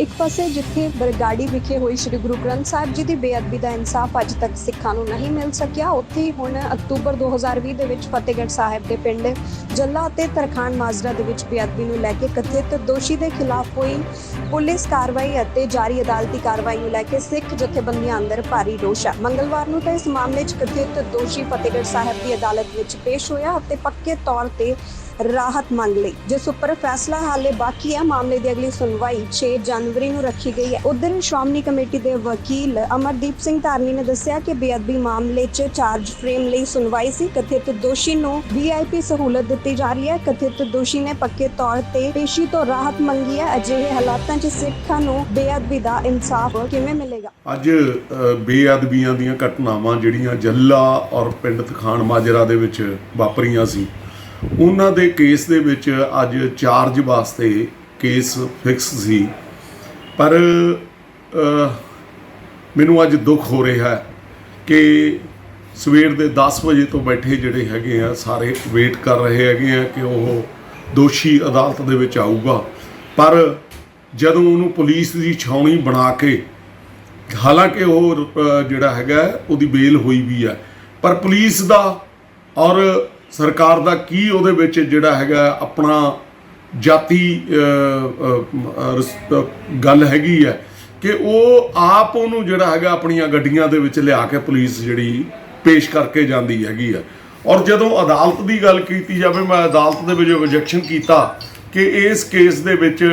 ਇੱਕ ਪਾਸੇ ਜਿੱਥੇ ਬਰਗਾੜੀ ਵਿਖੇ ਹੋਈ ਸ੍ਰੀ ਗੁਰੂ ਗ੍ਰੰਥ ਸਾਹਿਬ ਜੀ ਦੀ ਬੇਅਦਬੀ ਦਾ ਇਨਸਾਫ ਅੱਜ ਤੱਕ ਸਿੱਖਾਂ ਨੂੰ ਨਹੀਂ ਮਿਲ ਸਕਿਆ, ਉੱਥੇ ਹੀ ਹੁਣ ਅਕਤੂਬਰ 2020 ਦੇ ਵਿੱਚ ਫਤਿਹਗੜ੍ਹ ਸਾਹਿਬ ਦੇ ਪਿੰਡ ਜੱਲਾ ਅਤੇ ਤਰਖਾਨ ਮਾਜਰਾ ਦੇ ਵਿੱਚ ਬੇਅਦਬੀ ਨੂੰ ਲੈ ਕੇ ਕਥਿਤ ਦੋਸ਼ੀ ਦੇ ਖਿਲਾਫ ਹੋਈ ਪੁਲਿਸ ਕਾਰਵਾਈ ਅਤੇ ਜਾਰੀ ਅਦਾਲਤੀ ਕਾਰਵਾਈ ਨੂੰ ਲੈ ਕੇ ਸਿੱਖ ਜਥੇਬੰਦੀਆਂ ਅੰਦਰ ਭਾਰੀ ਰੋਸ਼ ਹੈ। ਮੰਗਲਵਾਰ ਨੂੰ ਤਾਂ ਇਸ ਮਾਮਲੇ 'ਚ ਕਥਿਤ ਦੋਸ਼ੀ ਫਤਿਹਗੜ੍ਹ ਸਾਹਿਬ ਦੀ ਅਦਾਲਤ ਵਿੱਚ ਪੇਸ਼ ਹੋਇਆ ਅਤੇ ਪੱਕੇ ਤੌਰ ਤੇ ਰਾਹਤ ਮੰਗ ਲਈ, ਜਿਸ ਉੱਪਰ ਫੈਸਲਾ ਹਾਲੇ ਬਾਕੀ ਹੈ ਮਾਮਲੇ ਦੀ ਅਗਲੀ ਸੁਣਵਾਈ 6 ਜਨਵਰੀ ਨੂੰ ਰੱਖੀ ਗਈ ਹੈ। ਉਧਰ ਸ਼੍ਰੋਮਣੀ ਕਮੇਟੀ ਦੇ ਵਕੀਲ ਅਮਰਦੀਪ ਸਿੰਘ ਧਾਰਨੀ ਨੇ ਦੱਸਿਆ ਕਿ ਬੇਅਦਬੀ ਮਾਮਲੇ 'ਚ ਚਾਰਜ ਫਰੇਮ ਲਈ ਸੁਣਵਾਈ ਸੀ। ਕਥਿਤ ਦੋਸ਼ੀ ਨੂੰ ਵੀਆਈਪੀ ਸਹੂਲਤ ਦਿੱਤੀ ਜਾ ਰਹੀ ਹੈ। ਕਥਿਤ ਦੋਸ਼ੀ ਨੇ ਪੱਕੇ ਤੌਰ ਤੇ ਪੇਸ਼ੀ ਤੋਂ ਰਾਹਤ ਮੰਗੀ ਹੈ। ਅਜਿਹੇ ਹਾਲਾਤਾਂ 'ਚ ਸਿੱਖਾਂ ਨੂੰ ਬੇਅਦਬੀ ਦਾ ਇਨਸਾਫ ਕਿਵੇਂ ਮਿਲੇਗਾ? ਅੱਜ ਬੇਅਦਬੀਆਂ ਦੀਆਂ ਘਟਨਾਵਾਂ ਜਿਹੜੀਆਂ ਜੱਲਾ ਔਰ ਪਿੰਡ ਤਖਾਨ ਮਾਜਰਾ ਦੇ ਵਿੱਚ ਵਾਪਰੀਆਂ ਸੀ ਉਹਨਾਂ ਦੇ ਕੇਸ ਦੇ ਵਿੱਚ ਅੱਜ ਚਾਰਜ ਵਾਸਤੇ ਕੇਸ ਫਿਕਸ ਸੀ। ਪਰ ਮੈਨੂੰ ਅੱਜ ਦੁੱਖ ਹੋ ਰਿਹਾ ਹੈ ਕਿ ਸਵੇਰ ਦੇ 10 ਵਜੇ ਤੋਂ ਬੈਠੇ ਜਿਹੜੇ ਹੈਗੇ ਆ, ਸਾਰੇ ਵੇਟ ਕਰ ਰਹੇ ਹੈਗੇ ਆ ਕਿ ਉਹ ਦੋਸ਼ੀ ਅਦਾਲਤ ਦੇ ਵਿੱਚ ਆਊਗਾ। ਪਰ ਜਦੋਂ ਉਹਨੂੰ ਪੁਲਿਸ ਦੀ ਛਾਉਣੀ ਬਣਾ ਕੇ, ਹਾਲਾਂਕਿ ਉਹ ਜਿਹੜਾ ਹੈਗਾ, ਉਹਦੀ ਬੇਲ ਹੋਈ ਵੀ ਹੈ। ਪਰ ਪੁਲਿਸ ਦਾ ਔਰ ਸਰਕਾਰ ਦਾ ਕੀ ਉਹਦੇ ਵਿੱਚ ਜਿਹੜਾ ਹੈਗਾ ਆਪਣਾ ਜਾਤੀ ਅ, ਗੱਲ ਹੈਗੀ ਹੈ ਕਿ ਉਹ ਆਪ ਉਹਨੂੰ ਜਿਹੜਾ ਹੈਗਾ ਆਪਣੀਆਂ ਗੱਡੀਆਂ ਦੇ ਵਿੱਚ ਲਿਆ ਕੇ ਪੁਲਿਸ ਜਿਹੜੀ ਪੇਸ਼ ਕਰਕੇ ਜਾਂਦੀ ਹੈਗੀ ਆ ਔਰ ਜਦੋਂ ਅਦਾਲਤ ਦੀ ਗੱਲ ਕੀਤੀ ਜਾਵੇ ਮੈਂ ਅਦਾਲਤ ਦੇ ਵਿੱਚ ਓਬਜੈਕਸ਼ਨ ਕੀਤਾ ਕਿ ਇਸ ਕੇਸ ਦੇ ਵਿੱਚ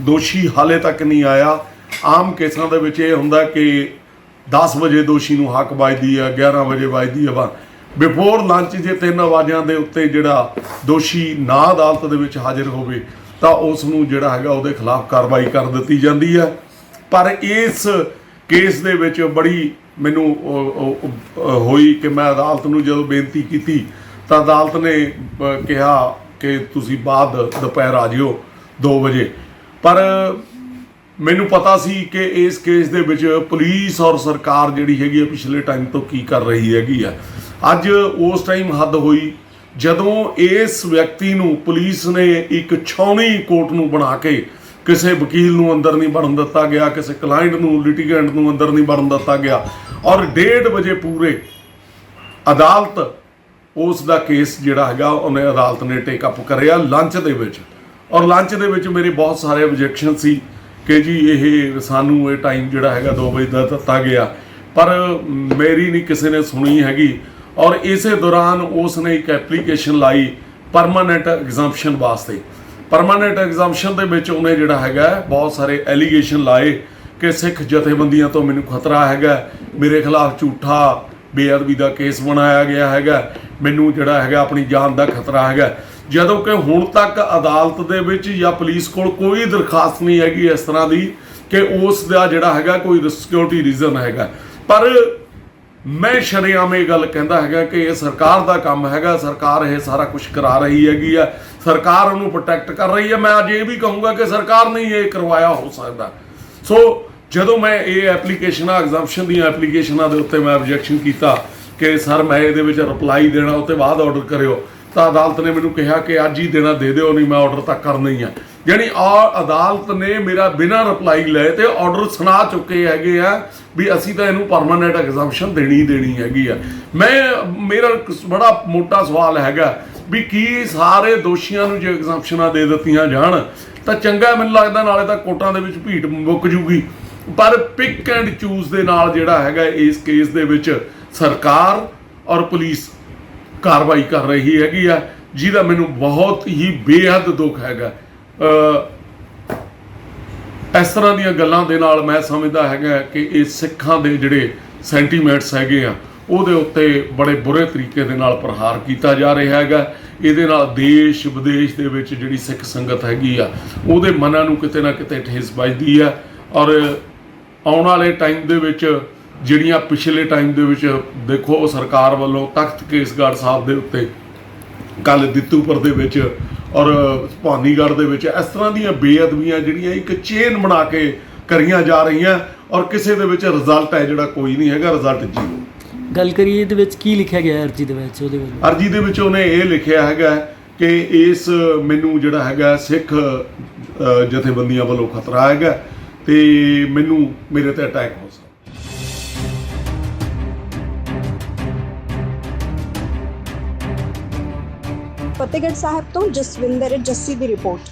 ਦੋਸ਼ੀ ਹਾਲੇ ਤੱਕ ਨਹੀਂ ਆਇਆ। ਆਮ ਕੇਸਾਂ ਦੇ ਵਿੱਚ ਇਹ ਹੁੰਦਾ ਕਿ 10 ਵਜੇ ਦੋਸ਼ੀ ਨੂੰ ਹੱਕ ਵੱਜਦੀ ਆ 11 ਵਜੇ ਵੱਜਦੀ ਆ ਵਾ ਬਿਫੋਰ ਲੰਚ ਜੇ 3 ਆਵਾਜ਼ਾਂ ਦੇ ਉੱਤੇ ਜਿਹੜਾ ਦੋਸ਼ੀ ਨਾ ਅਦਾਲਤ ਦੇ ਵਿੱਚ ਹਾਜ਼ਰ ਹੋਵੇ, ਤਾਂ ਉਸ ਨੂੰ ਜਿਹੜਾ ਹੈਗਾ ਉਹਦੇ ਖਿਲਾਫ ਕਾਰਵਾਈ ਕਰ ਦਿੱਤੀ ਜਾਂਦੀ ਹੈ। ਪਰ ਇਸ ਕੇਸ ਦੇ ਵਿੱਚ ਬੜੀ ਮੈਨੂੰ ਹੋਈ ਕਿ ਮੈਂ ਅਦਾਲਤ ਨੂੰ ਜਦੋਂ ਬੇਨਤੀ ਕੀਤੀ, ਤਾਂ ਅਦਾਲਤ ਨੇ ਕਿਹਾ ਕਿ ਤੁਸੀਂ ਬਾਅਦ ਦੁਪਹਿਰ ਆ ਜਿਓ 2 ਵਜੇ। ਪਰ ਮੈਨੂੰ ਪਤਾ ਸੀ ਕਿ ਇਸ ਕੇਸ ਦੇ ਵਿੱਚ ਪੁਲਿਸ ਔਰ ਸਰਕਾਰ ਜਿਹੜੀ ਹੈਗੀ ਹੈ ਪਿਛਲੇ ਟਾਈਮ ਤੋਂ ਕੀ ਕਰ ਰਹੀ ਹੈਗੀ ਆ। ਅੱਜ ਉਸ ਟਾਈਮ ਹੱਦ ਹੋਈ ਜਦੋਂ ਇਸ ਵਿਅਕਤੀ ਨੂੰ ਪੁਲਿਸ ਨੇ ਇੱਕ ਛਾਉਣੀ ਕੋਰਟ ਨੂੰ ਬਣਾ ਕੇ ਕਿਸੇ ਵਕੀਲ ਨੂੰ ਅੰਦਰ ਨਹੀਂ ਵੜਨ ਦਿੱਤਾ ਗਿਆ, ਕਿਸੇ ਕਲਾਇੰਟ ਨੂੰ ਲਿਟੀਗੈਂਟ ਨੂੰ ਅੰਦਰ ਨਹੀਂ ਵੜਨ ਦਿੱਤਾ ਗਿਆ। ਔਰ 1:30 ਵਜੇ ਪੂਰੇ ਅਦਾਲਤ ਉਸ ਦਾ ਕੇਸ ਜਿਹੜਾ ਹੈਗਾ, ਉਹਨੇ ਅਦਾਲਤ ਨੇ ਟੇਕ ਅਪ ਕਰਿਆ ਲੰਚ ਦੇ ਵਿੱਚ। ਔਰ ਲੰਚ ਦੇ ਵਿੱਚ ਮੇਰੇ ਬਹੁਤ ਸਾਰੇ ਆਬਜੈਕਸ਼ਨ ਸੀ ਕਿ ਜੀ ਇਹ ਸਾਨੂੰ ਇਹ ਟਾਈਮ ਜਿਹੜਾ ਹੈਗਾ 2 ਵਜੇ ਦਾ ਦਿੱਤਾ ਗਿਆ। ਪਰ ਮੇਰੀ ਨਹੀਂ ਕਿਸੇ ਨੇ ਸੁਣੀ ਹੈਗੀ। ਔਰ ਇਸੇ ਦੌਰਾਨ ਉਸ ਨੇ ਇੱਕ ਐਪਲੀਕੇਸ਼ਨ ਲਾਈ ਪਰਮਾਨੈਂਟ ਐਗਜ਼ਾਮਸ਼ਨ ਵਾਸਤੇ। ਪਰਮਾਨੈਂਟ ਐਗਜ਼ਾਮਸ਼ਨ ਦੇ ਵਿੱਚ ਉਹਨੇ ਜਿਹੜਾ ਹੈਗਾ, ਬਹੁਤ ਸਾਰੇ ਐਲੀਗੇਸ਼ਨ ਲਾਏ ਕਿ ਸਿੱਖ ਜਥੇਬੰਦੀਆਂ ਤੋਂ ਮੈਨੂੰ ਖਤਰਾ ਹੈਗਾ, ਮੇਰੇ ਖਿਲਾਫ ਝੂਠਾ, ਬੇਅਦਬੀ ਦਾ ਕੇਸ ਬਣਾਇਆ ਗਿਆ ਹੈਗਾ, ਮੈਨੂੰ ਜਿਹੜਾ ਹੈਗਾ ਆਪਣੀ ਜਾਨ ਦਾ ਖਤਰਾ ਹੈਗਾ। ਜਦੋਂ ਕਿ ਹੁਣ ਤੱਕ ਅਦਾਲਤ ਦੇ ਵਿੱਚ ਜਾਂ ਪੁਲਿਸ ਕੋਲ ਕੋਈ ਦਰਖਾਸਤ ਨਹੀਂ ਹੈਗੀ ਇਸ ਤਰ੍ਹਾਂ ਦੀ ਕਿ ਉਸ ਦਾ ਜਿਹੜਾ ਹੈਗਾ ਕੋਈ ਸਿਕਿਉਰਿਟੀ ਰੀਜ਼ਨ ਹੈਗਾ। ਪਰ ਮੈਂ ਸ਼ਰੇਆਮ ਇਹ ਗੱਲ ਕਹਿੰਦਾ ਹੈਗਾ ਕਿ ਇਹ ਸਰਕਾਰ ਦਾ ਕੰਮ ਹੈਗਾ, ਸਰਕਾਰ ਇਹ ਸਾਰਾ ਕੁਝ ਕਰਾ ਰਹੀ ਹੈਗੀ ਆ, ਸਰਕਾਰ ਉਹਨੂੰ ਪ੍ਰੋਟੈਕਟ ਕਰ ਰਹੀ ਹੈ ਮੈਂ ਅੱਜ ਇਹ ਵੀ ਕਹੂੰਗਾ ਕਿ ਸਰਕਾਰ ਨੇ ਇਹ ਕਰਵਾਇਆ ਹੋ ਸਕਦਾ। ਸੋ ਜਦੋਂ ਮੈਂ ਇਹ ਐਪਲੀਕੇਸ਼ਨਾਂ ਐਗਜ਼ਾਮਸ਼ਨ ਦੀਆਂ ਐਪਲੀਕੇਸ਼ਨਾਂ ਦੇ ਉੱਤੇ ਮੈਂ ਆਬਜੈਕਸ਼ਨ ਕੀਤਾ ਕਿ ਸਰ ਮੈਂ ਇਹਦੇ ਵਿੱਚ ਰਿਪਲਾਈ ਦੇਣਾ, ਉਹ ਤੋਂ ਬਾਅਦ ਆਰਡਰ ਕਰਿਓ, ਤਾਂ ਅਦਾਲਤ ਨੇ ਮੈਨੂੰ ਕਿਹਾ ਕਿ ਅੱਜ ਹੀ ਦੇਣਾ, ਦੇ ਦਿਓ, ਨਹੀਂ ਮੈਂ ਆਰਡਰ ਤਾਂ ਕਰਨਾ ਹੀ ਆ। ਯਾਨੀ ਆ ਅਦਾਲਤ ਨੇ ਮੇਰਾ ਬਿਨਾਂ ਰਿਪਲਾਈ ਲਏ ਤੇ ਆਰਡਰ ਸੁਣਾ ਚੁੱਕੇ ਹੈਗੇ ਆ ਵੀ ਅਸੀਂ ਤਾਂ ਇਹਨੂੰ ਪਰਮਾਨੈਂਟ ਐਗਜ਼ੈਂਪਸ਼ਨ ਦੇਣੀ ਦੇਣੀ ਹੈਗੀ ਆ। ਮੈਂ, ਮੇਰਾ ਬੜਾ ਮੋਟਾ ਸਵਾਲ ਹੈਗਾ ਵੀ ਕੀ ਸਾਰੇ ਦੋਸ਼ੀਆਂ ਨੂੰ ਜੇ ਐਗਜ਼ੈਂਪਸ਼ਨਾਂ ਦੇ ਦਿੱਤੀਆਂ ਜਾਣ, ਤਾਂ ਚੰਗਾ ਮੈਨੂੰ ਲੱਗਦਾ ਨਾਲੇ ਤਾਂ ਕੋਰਟਾਂ ਦੇ ਵਿੱਚ ਭੀੜ ਮੁੱਕ ਜੂਗੀ। ਪਰ ਪਿਕ ਐਂਡ ਚੂਜ਼ ਦੇ ਨਾਲ ਜਿਹੜਾ ਹੈਗਾ ਇਸ ਕੇਸ ਦੇ ਵਿੱਚ ਸਰਕਾਰ ਔਰ ਪੁਲਿਸ ਕਾਰਵਾਈ ਕਰ ਰਹੀ ਹੈਗੀ ਆ, ਜਿਹਦਾ ਮੈਨੂੰ ਬਹੁਤ ਹੀ ਬੇਹੱਦ ਦੁੱਖ ਹੈਗਾ। ਇਸ ਤਰ੍ਹਾਂ ਦੀਆਂ ਗੱਲਾਂ ਦੇ ਨਾਲ ਮੈਂ ਸਮਝਦਾ ਹੈਗਾ ਕਿ ਇਹ ਸਿੱਖਾਂ ਦੇ ਜਿਹੜੇ ਸੈਂਟੀਮੈਂਟਸ ਹੈਗੇ ਆ, ਉਹਦੇ ਉੱਤੇ ਬੜੇ ਬੁਰੇ ਤਰੀਕੇ ਦੇ ਨਾਲ ਪ੍ਰਹਾਰ ਕੀਤਾ ਜਾ ਰਿਹਾ ਹੈਗਾ। ਇਹਦੇ ਨਾਲ ਦੇਸ਼ ਵਿਦੇਸ਼ ਦੇ ਵਿੱਚ ਜਿਹੜੀ ਸਿੱਖ ਸੰਗਤ ਹੈਗੀ ਆ, ਉਹਦੇ ਮਨਾਂ ਨੂੰ ਕਿਤੇ ਨਾ ਕਿਤੇ ਠੇਸ ਵੱਜਦੀ ਆ। ਔਰ ਆਉਣ ਵਾਲੇ ਟਾਈਮ ਦੇ ਵਿੱਚ ਜਿਹੜੀਆਂ ਪਿਛਲੇ ਟਾਈਮ ਦੇ ਵਿੱਚ ਦੇਖੋ ਸਰਕਾਰ ਵੱਲੋਂ ਤਖਤ ਕੇਸਗੜ੍ਹ ਸਾਹਿਬ ਦੇ ਉੱਤੇ ਕੱਲ ਦਿੱਤੂਪੁਰ ਦੇ ਵਿੱਚ ਔਰ ਭਾਨੀਗੜ੍ਹ ਦੇ ਵਿੱਚ ਇਸ ਤਰ੍ਹਾਂ ਦੀਆਂ ਬੇਅਦਬੀਆਂ ਜਿਹੜੀਆਂ ਇੱਕ ਚੇਨ ਬਣਾ ਕੇ ਕਰੀਆਂ ਜਾ ਰਹੀਆਂ ਔਰ ਕਿਸੇ ਦੇ ਵਿੱਚ ਰਿਜ਼ਲਟ ਹੈ ਜਿਹੜਾ ਕੋਈ ਨਹੀਂ ਹੈਗਾ ਰਿਜ਼ਲਟ ਜ਼ੀਰੋ। ਗੱਲ ਕਰੀਏ ਇਹਦੇ ਵਿੱਚ ਕੀ ਲਿਖਿਆ ਗਿਆ ਅਰਜੀ ਦੇ ਵਿੱਚ ਉਹਦੇ ਵੱਲੋਂ? ਅਰਜੀ ਦੇ ਵਿੱਚ ਉਹਨੇ ਇਹ ਲਿਖਿਆ ਹੈਗਾ ਕਿ ਇਸ ਮੈਨੂੰ ਜਿਹੜਾ ਹੈਗਾ ਸਿੱਖ ਜਥੇਬੰਦੀਆਂ ਵੱਲੋਂ ਖਤਰਾ ਹੈਗਾ ਤੇ ਮੈਨੂੰ ਮੇਰੇ ਤੇ ਅਟੈਕ ਹੋ ਸਕਦਾ। ਫਤਿਹਗੜ੍ਹ ਸਾਹਿਬ ਤੋਂ ਜਸਵਿੰਦਰ ਜੱਸੀ ਦੀ ਰਿਪੋਰਟ।